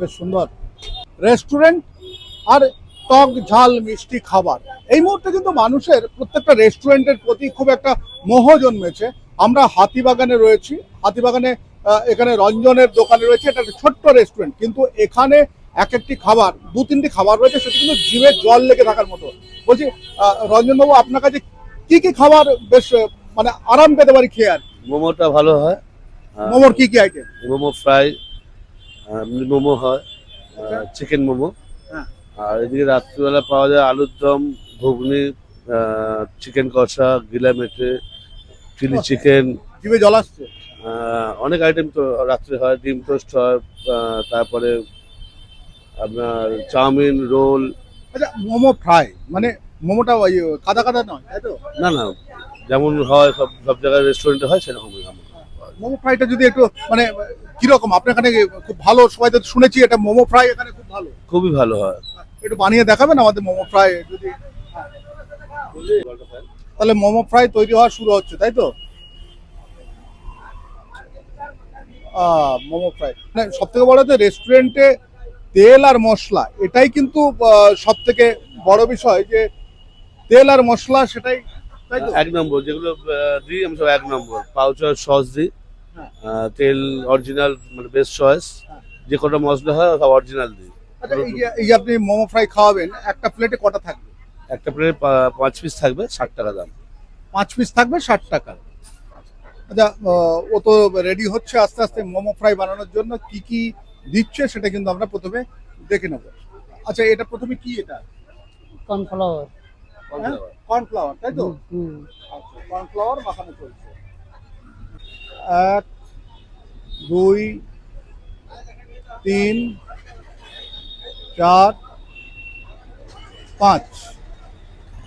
বেশ সুন্দর। রেস্টুরেন্ট আর টক ঝাল মিষ্টি খাবার। এই মুহূর্তে কিন্তু মানুষের প্রত্যেকটা রেস্টুরেন্টের প্রতি খুব একটা মোহ জন্মেছে। আমরা হাতিবাগানে রয়েছি। হাতিবাগানে এখানে রঞ্জনের দোকানে রয়েছে। এটা একটা ছোট্ট রেস্টুরেন্ট। কিন্তু এখানে এক একটি খাবার দু তিনটি খাবার রয়েছে সেটা কিন্তু জিভে জল লেগে থাকার মতো। বলছি রঞ্জনবাবু আপনার কাছে কি কি খাবার বেশ মানে আরাম পেতে পারি খেয়ে আর মোমোটা ভালো হয়। আর মোমোর কি কি আইটেম? মোমো ফ্রাই এমনি মোমো হয় চিকেন মোমো। হ্যাঁ। আর এদিকে রাত্রিবেলা পাওয়া যায় আলুর দম ঘুগনি চিকেন কষা গিলা মেটে চিলি চিকেন জিভে জল আসছে? অনেক আইটেম তো রাত্রে হয় ডিম টোস্ট হয় তারপরে আপনার চাউমিন রোল। আচ্ছা মোমো ফ্রাই মানে মোমোটা ওই কাদা কাদা নয় তাই তো? না না যেমন হয় সব সব জায়গায় রেস্টুরেন্টে হয় সেরকমই মোমো ফ্রাইটা যদি একটু মানে কীরকম? আপনার এখানে খুব ভালো সবাই তো শুনেছি এটা মোমো ফ্রাই এখানে খুব ভালো। খুবই ভালো হয়। একটু বানিয়ে দেখাবেন আমাদের মোমো ফ্রাই যদি তাহলে মোমো ফ্রাই তৈরি হওয়া শুরু হচ্ছে তাই তো? মোমো ফ্রাই। মানে সব থেকে বড় হচ্ছে রেস্টুরেন্টে তেল আর মশলা এটাই কিন্তু সব থেকে বড় বিষয় যে তেল আর মশলা সেটাই তাই তো? এক নম্বর যেগুলো দিই আমি সব এক নম্বর। পাউচার সস দিই। তেল অরিজিনাল মানে বেস্ট চয়েস হ্যাঁ। যে কটা মশলা হয় সব অরিজিনাল দিই আচ্ছা এই যে আপনি মোমো ফ্রাই খাওয়াবেন একটা প্লেটে কটা থাকবে? একটা প্লেট পাঁচ পিস থাকবে ষাট টাকা দাম। পাঁচ পিস থাকবে ষাট টাকা। আচ্ছা আহ, ও তো রেডি হচ্ছে আস্তে আস্তে মোমো ফ্রাই বানানোর জন্য। কি কি দিচ্ছে সেটা কিন্তু আমরা প্রথমে দেখে নেব। আচ্ছা এটা প্রথমে কি এটা? কর্নফ্লাওয়ার কর্নফ্লাওয়ার তাই তো? হুম আচ্ছা কর্নফ্লাওয়ার মাখানো চলছে। এক দুই তিন চার পাঁচ।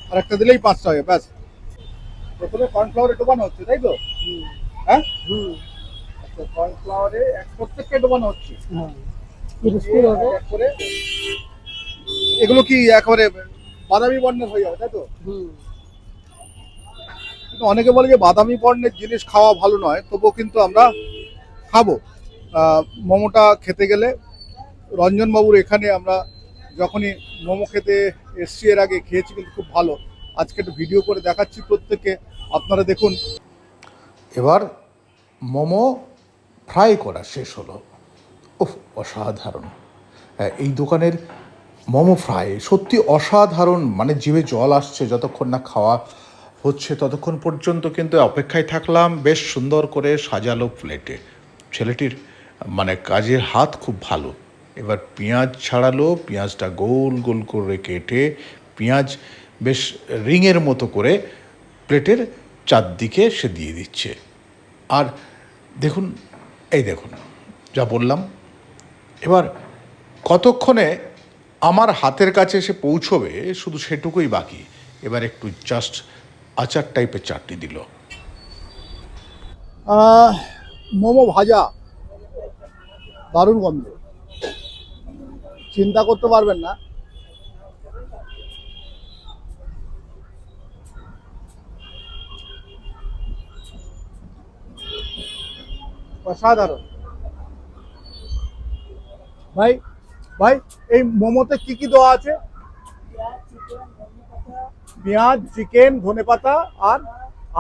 আর একটা দিলেই পাঁচটা হবে ব্যাস। প্রথমে কর্নফ্লাওয়ারে ডোবানো হচ্ছে তাই তো? হ্যাঁ? হুম। আচ্ছা কর্নফ্লাওয়ারে ডোবানো হচ্ছে। হ্যাঁ। এগুলো কি একেবারে বাদামি বর্ণের হয়ে যাবে তাই তো? অনেকে বলে যে বাদামি বর্ণের জিনিস খাওয়া ভালো নয় তবুও কিন্তু আমরা খাব। মোমোটা খেতে গেলে রঞ্জনবাবুর এখানে আমরা যখনই মোমো খেতে এসছি এর আগে খেয়েছি কিন্তু খুব ভালো। আজকে একটু ভিডিও করে দেখাচ্ছি প্রত্যেককে আপনারা দেখুন। এবার মোমো ফ্রাই করা শেষ হলো। উফ অসাধারণ। হ্যাঁ, এই দোকানের মোমো ফ্রাই সত্যি অসাধারণ মানে জিভে জল আসছে যতক্ষণ না খাওয়া হচ্ছে ততক্ষণ পর্যন্ত কিন্তু অপেক্ষায় থাকলাম, বেশ সুন্দর করে সাজালো প্লেটে। ছেলেটির মানে কাজের হাত খুব ভালো। এবার পেঁয়াজ ছাড়ালো, পেঁয়াজটা গোল গোল করে কেটে, পেঁয়াজ বেশ রিংয়ের মতো করে প্লেটের চারদিকে সে দিয়ে দিচ্ছে। আর দেখুন, এই দেখুন, যা বললাম। এবার কতক্ষণে আমার হাতের কাছে এসে পৌঁছবে, শুধু সেটুকুই বাকি। এবার একটু জাস্ট আচার টাইপের চাটনি দিল। মোমো ভাজা। দারুণ গন্ধ। চিন্তা করতে পারবেন না। অসাধারণ। ভাই ভাই, এই মোমোতে কি কি দেওয়া আছে? পেঁয়াজ, চিকেন, ধনেপাতা আর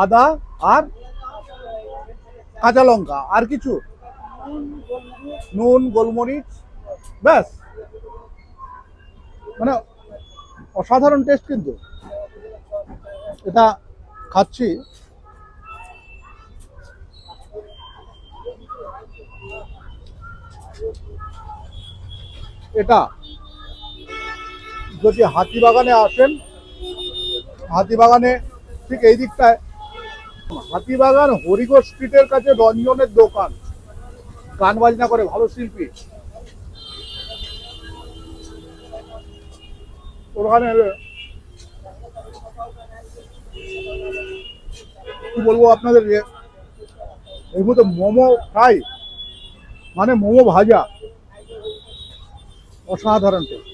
আদা আর কাঁচা লঙ্কা আর কিছু। নুন, গোলমরিচ, ব্যাস। মানে অসাধারণ টেস্ট কিন্তু। এটা খাচ্ছি। এটা যদি হাতিবাগানে আসেন হাতিবাগানে ঠিক এই দিকটায়। হাতিবাগান হরিগো স্ট্রিটের কাছে রঞ্জনের দোকান। গান বাজনা করে ভালো শিল্পী। ওখানে কি বলব আপনাদের যে এর মধ্যে মোমো ফ্রাই মানে মোমো ভাজা, অসাধারণ টেস্ট।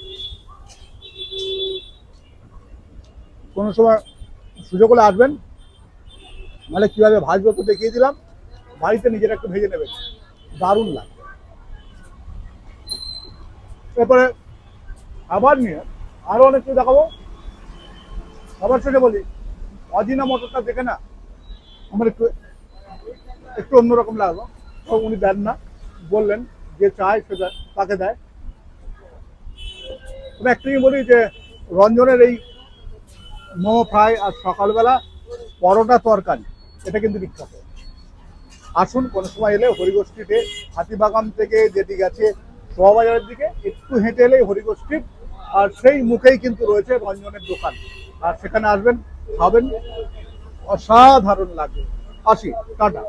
কোনো সময় সুযোগ হলে আসবেন। মানে কীভাবে ভাজবো তো দেখিয়ে দিলাম। বাড়িতে নিজেরা একটু ভেজে নেবেন। দারুণ লাগবে এরপরে আবার নিয়ে আরও অনেক কিছু দেখাবো। আবার সেটা বলি, অজিনা মটরটা দেখে না? আমার একটু একটু অন্যরকম লাগল। উনি দেন না। বললেন যে চায়, সেটা তাকে দেয়। তবে একটাই বলি যে, রঞ্জনের এই মোমো ফ্রাই আর সকালবেলা পরোটা তরকারি, এটা কিন্তু বিখ্যাত। আসুন, কোনো সময় এলে হরিগোষ্ঠীতে, হাতিবাগান থেকে যেটি গেছে শোভাবাজারের দিকে, একটু হেঁটে এলেই হরিগোষ্ঠী, আর সেই মুখেই কিন্তু রয়েছে রঞ্জনের দোকান। আর সেখানে আসবেন, খাবেন, অসাধারণ লাগবে। আসি, টাটা।